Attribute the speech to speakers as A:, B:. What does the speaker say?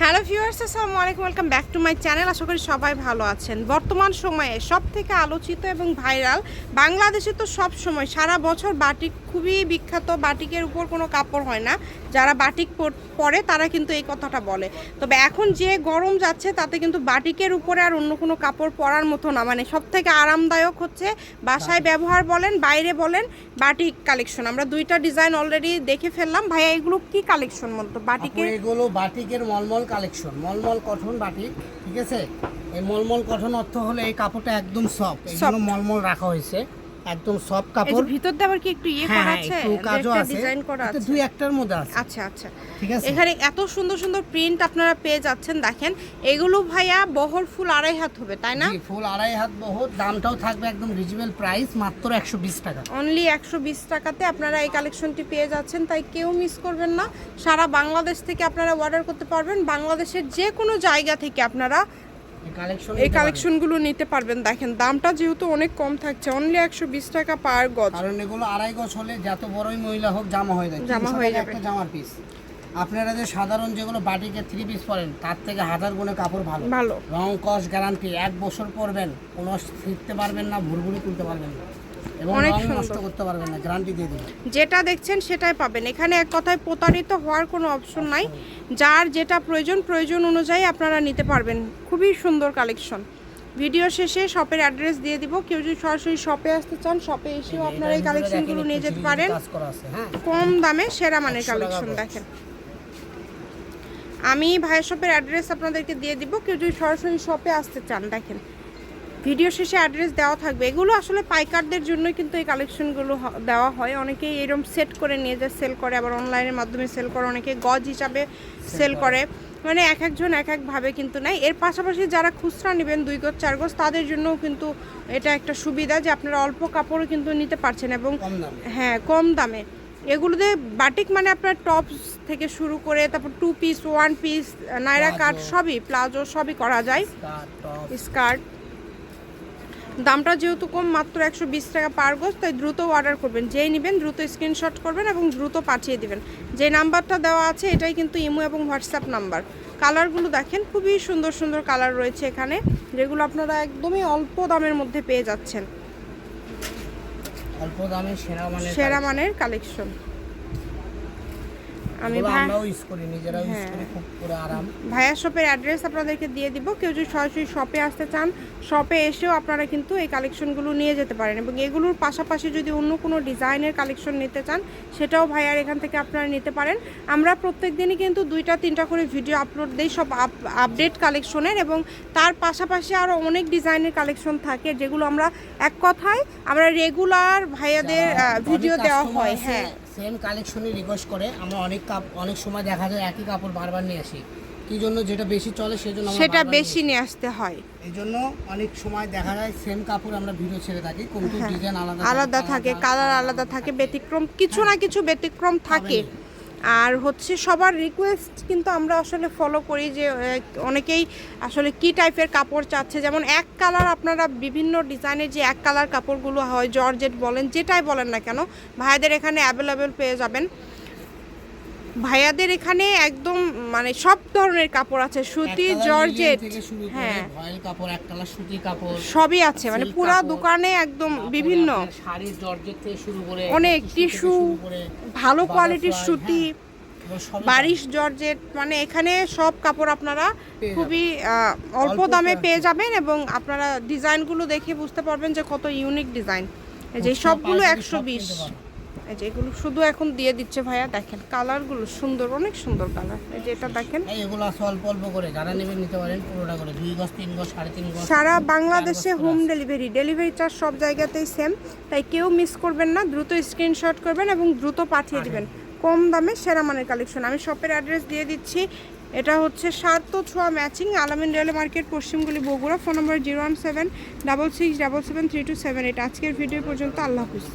A: Hello viewers আসসালামু আলাইকুম welcome back to my channel. আশা করি সবাই ভালো আছেন। বর্তমান সময়ে সব থেকে আলোচিত এবং ভাইরাল বাংলাদেশে তো সব সময় সারা বছর বাটিক খুবই বিখ্যাত বাটিকের উপর কোনো কাপড় হয় না। যারা বাটিক পরে তারা কিন্তু এই কথাটা বলে। তবে এখন যে গরম যাচ্ছে তাতে কিন্তু বাটিকের উপরে আর অন্য কোনো কাপড় পরার মতো না। মানে সব থেকে আরামদায়ক হচ্ছে বাসায় ব্যবহার বলেন বাইরে বলেন বাটিক কালেকশন। আমরা দুইটা ডিজাইন অলরেডি দেখে ফেললাম। ভাইয়া এগুলো কি কালেকশন মতো
B: আপু,
A: বাটিকের
B: এগুলো বাটিকের মলমল কালেকশন মলমল কঠন বাটি ঠিক আছে? এই মলমল কঠন অর্থ হলো এই কাপড়টা একদম সফট এগুলো মলমল রাখা হয়েছে। একদম সফট
A: এই
B: কাপড়।
A: ভিতর দিয়ে আবার কি একটু ইয়ে
B: হ্যাঁ
A: করা আছে?
B: একটু কাজও আছে।
A: ডিজাইন করা আছে।
B: দুই একটার মধ্যে আছে।
A: আচ্ছা আচ্ছা।
B: ঠিক আছে?
A: এখানে এত সুন্দর সুন্দর প্রিন্ট আপনারা পেয়ে যাচ্ছেন দেখেন। এগুলো ভাইয়া বহর ফুল আড়াই হাত হবে তাই না?
B: ফুল আড়াই হাত বহুত দামটাও থাকবে একদম রিজনেবল প্রাইস মাত্র একশো বিশ টাকা।
A: অনলি একশো বিশ টাকাতে আপনারা এই কালেকশনটি পেয়ে যাচ্ছেন তাই কেউ মিস করবেন না। সারা বাংলাদেশ থেকে আপনারা অর্ডার করতে পারবেন। বাংলাদেশের যে কোনো জায়গা থেকে আপনারা
B: এই কালেকশন
A: এই কালেকশনগুলো নিতে পারবেন। দেখেন দামটা যেহেতু অনেক কম থাকছে অনলি একশো বিশ টাকা পার গজ।
B: কারণ এগুলো আড়াই গজ হলে যত বড়ই মহিলা হোক জামা হয়ে যায়।
A: জামা হয়ে যাবে।
B: একটা জামার পিস আপনারা যে সাধারণ যেগুলো বাটিকে থ্রি পিস পরেন তার থেকে হাজার গুণে কাপড় ভালো।
A: ভালো।
B: রং কস গ্যারান্টি এক বছর পরবেন কোনো শিখতে পারবেন না ভুরভুরি তুলতে পারবেন না।
A: অনেক সুন্দর।
B: করতে পারবেন না গ্যারান্টি দিয়ে দেবেন।
A: যেটা দেখছেন সেটাই পাবেন। এখানে এক কথায় প্রতারিত হওয়ার কোনো অপশন নাই। যার যেটা প্রয়োজন প্রয়োজন অনুযায়ী আপনারা নিতে পারবেন। খুবই সুন্দর কালেকশন ভিডিও শেষে শপের অ্যাড্রেস দিয়ে দিব। কেউ যদি সরাসরি শপে আসতে চান শপে এসেও আপনারা এই কালেকশনগুলো নিয়ে যেতে পারেন।
B: হ্যাঁ।
A: কম দামে সেরা মানের কালেকশন দেখেন। আমি ভাইয়ের শপের অ্যাড্রেস আপনাদেরকে দিয়ে দিব। কেউ যদি সরাসরি শপে আসতে চান দেখেন। ভিডিও শেষে অ্যাড্রেস দেওয়া থাকবে। এগুলো আসলে পাইকারদের জন্যই কিন্তু এই কালেকশনগুলো দেওয়া হয়। অনেকেই এরকম সেট করে নিয়ে যায় সেল করে। আবার অনলাইনের মাধ্যমে সেল করে। অনেকে গজ হিসাবে সেল করে। মানে এক একজন এক একভাবে কিন্তু নেয়। এর পাশাপাশি যারা খুচরা নেবেন দুই গজ চার গজ তাদের জন্যও কিন্তু এটা একটা সুবিধা যে আপনারা অল্প কাপড়ও কিন্তু নিতে পারছেন এবং হ্যাঁ কম দামে। এগুলোতে বাটিক মানে আপনার টপস থেকে শুরু করে তারপর two piece one piece Naira cut সবই প্লাজো সবই করা যায়।
B: স্কার্ট
A: দামটা যেহেতু কম মাত্র একশো বিশ টাকা পার গোজ তাই দ্রুত অর্ডার করবেন। যেই নেবেন দ্রুত স্ক্রিনশট করবেন এবং দ্রুত পাঠিয়ে দিবেন। যে নাম্বারটা দেওয়া আছে এটাই কিন্তু ইমো এবং হোয়াটসঅ্যাপ নাম্বার। কালারগুলো দেখেন খুবই সুন্দর সুন্দর কালার রয়েছে এখানে যেগুলো আপনারা একদমই অল্প দামের মধ্যে পেয়ে যাচ্ছেন।
B: অল্প দামে সেরা
A: সেরা মানের কালেকশন আমি
B: আমরাও ইউজ করি নিজেরাও ইউজ
A: হ্যাঁ।
B: করি খুব পুরো আরাম।
A: ভাইয়া শপের অ্যাড্রেস আপনাদেরকে দিয়ে দিব। কেউ যদি সরাসরি শপে আসতে চান শপে এসেও আপনারা কিন্তু এই কালেকশনগুলো নিয়ে যেতে পারেন এবং এগুলোর পাশাপাশি যদি অন্য কোনো ডিজাইনের কালেকশন নিতে চান সেটাও ভাইয়ার এখান থেকে আপনারা নিতে পারেন। আমরা প্রত্যেক দিনই কিন্তু দুইটা তিনটা করে ভিডিও আপলোড দিই সব আপডেট কালেকশনের এবং তার পাশাপাশি আরও অনেক ডিজাইনের কালেকশন থাকে যেগুলো আমরা এক কথায় আমরা রেগুলার ভাইয়াদের ভিডিও দেওয়া হয় হ্যাঁ।
B: সেম কালেকশনই রিকোয়েস্ট করে। আমরা অনেক কাপ অনেক সময় দেখা যায় একই কাপড় বারবার নিয়ে আসি। কি জন্য? যেটা বেশি চলে সেই জন্য
A: সেটা বেশি নিয়ে আসতে হয়।
B: এই জন্য অনেক সময় দেখা যায় সেম কাপড় আমরা ভিডিও ছেড়ে থাকি কিন্তু ডিজাইন আলাদা
A: হ্যাঁ। আলাদা থাকে কালার আলাদা থাকে ব্যতিক্রম কিছু না কিছু ব্যতিক্রম থাকে। আর হচ্ছে সবার রিকোয়েস্ট কিন্তু আমরা আসলে ফলো করি যে অনেকেই আসলে কি টাইপের কাপড় চাচ্ছে। যেমন এক কালার আপনারা বিভিন্ন ডিজাইনের যে এক কালার কাপড়গুলো হয় জর্জেট বলেন, যেটাই বলেন না কেন, ভাইদের এখানে অ্যাভেলেবেল পেয়ে যাবেন। ভাইয়াদের এখানে একদম মানে সব ধরনের কাপড় আছে সুতি জর্জেট হ্যাঁ।
B: কাপড় এক সুতি কাপড়
A: সবই আছে মানে পুরা দোকানে একদম বিভিন্ন।
B: আপনার জর্জেট থেকে শুরু করে
A: অনেক টিস্যু ভালো কোয়ালিটির সুতি
B: হ্যাঁ,
A: বারিশ জর্জেট মানে এখানে সব কাপড় আপনারা খুবই অল্প দামে। পেয়ে যাবেন এবং আপনারা ডিজাইনগুলো দেখে বুঝতে পারবেন যে কত ইউনিক ডিজাইন। যে সবগুলো একশো বিশ। এই যে এগুলো শুধু এখন দিয়ে দিচ্ছে ভাইয়া দেখেন কালারগুলো সুন্দর অনেক সুন্দর কালার। এই যে এটা দেখেন।
B: এগুলো অল্প অল্প করে যারা নেবেন নিতে পারেন পুরোটা করে দুই গজ তিন গজ সাড়ে তিন গজ
A: সারা বাংলাদেশে হোম ডেলিভারি ডেলিভারি চার্জ সব জায়গাতেই সেম তাই কেউ মিস করবেন না দ্রুত স্ক্রিনশট করবেন এবং দ্রুত পাঠিয়ে দিবেন। কম দামে সেরা মানের কালেকশন আমি শপের অ্যাড্রেস দিয়ে দিচ্ছি। এটা হচ্ছে সাত ছোঁয়া matching Alamin rail market পশ্চিমগুলি Bogura. Phone number zero one seven double six double seven three two seven eight আজকের ভিডিও পর্যন্ত। আল্লাহ হাফিজ।